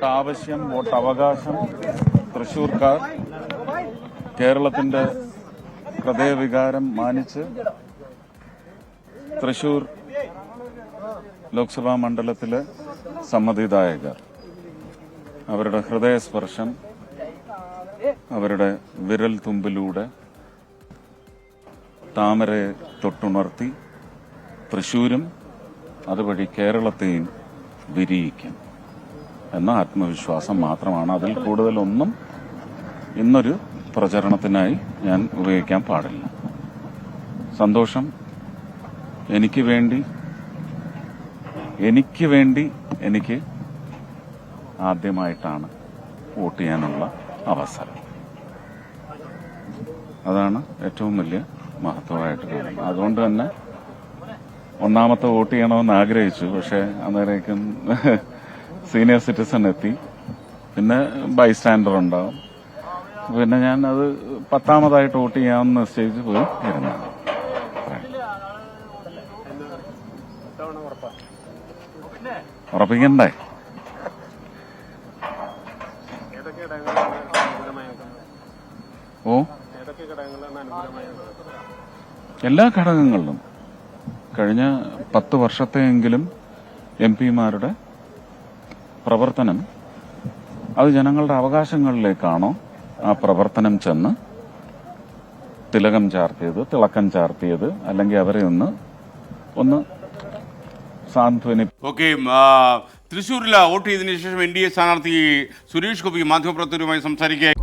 Vote ആവശ്യം vote അവകാശം തൃശൂർക്കാർ കേരളത്തിന്റെ ഹൃദയവികാരം മാനിച്ച് തൃശൂർ ലോക്സഭാ മണ്ഡലത്തിലെ സമ്മതിദായകർ. അവരുടെ ഹൃദയസ്പർശം അവരുടെ വിരൽ തുമ്പിലൂടെ താമരയെ തൊട്ടുണർത്തി തൃശൂരും അതുവഴി കേരളത്തെയും വിരിയിക്കും. എന്ന ആത്മവിശ്വാസം മാത്രമാണ് അതിൽ കൂടുതലൊന്നും ഇന്നൊരു പ്രചരണത്തിനായി ഞാൻ ഉപയോഗിക്കാൻ പാടില്ല. സന്തോഷം എനിക്ക് വേണ്ടി എനിക്ക് വേണ്ടി എനിക്ക് ആദ്യമായിട്ടാണ് വോട്ട് ചെയ്യാനുള്ള അവസരം. അതാണ് ഏറ്റവും വലിയ മഹത്വമായിട്ട് കാണുന്നത് അതുകൊണ്ട് തന്നെ ഒന്നാമത്തെ വോട്ട് ചെയ്യണമെന്ന് ആഗ്രഹിച്ചു പക്ഷെ അന്നേരേക്കും സീനിയർ സിറ്റിസൺ എത്തി. പിന്നെ ബൈസ്റ്റാൻഡർ ഉണ്ടാവും. പിന്നെ ഞാൻ അത് പത്താമതായിട്ട് വോട്ട് ചെയ്യാമെന്ന് നിശ്ചയിച്ച് പോയി ഇരുന്നു ഉറപ്പിക്കണ്ടേ? ഓ? എല്ലാ ഘടകങ്ങളിലും. കഴിഞ്ഞ പത്ത് വർഷത്തെയെങ്കിലും എം പിമാരുടെ പ്രവർത്തനം. അത് ജനങ്ങളുടെ അവകാശങ്ങളിലേക്കാണോ ആ പ്രവർത്തനം ചെന്ന് തിലകം ചാർത്തിയത് തിളക്കം ചാർത്തിയത് അല്ലെങ്കിൽ അവരെ ഒന്ന് ഒന്ന് സാന്ത്വനി ഓക്കെ തൃശ്ശൂരിൽ വോട്ട് ചെയ്തതിനു ശേഷം എൻ ഡി എ സ്ഥാനാർത്ഥി സുരേഷ് ഗോപി മാധ്യമപ്രവർത്തകരുമായി സംസാരിക്കുക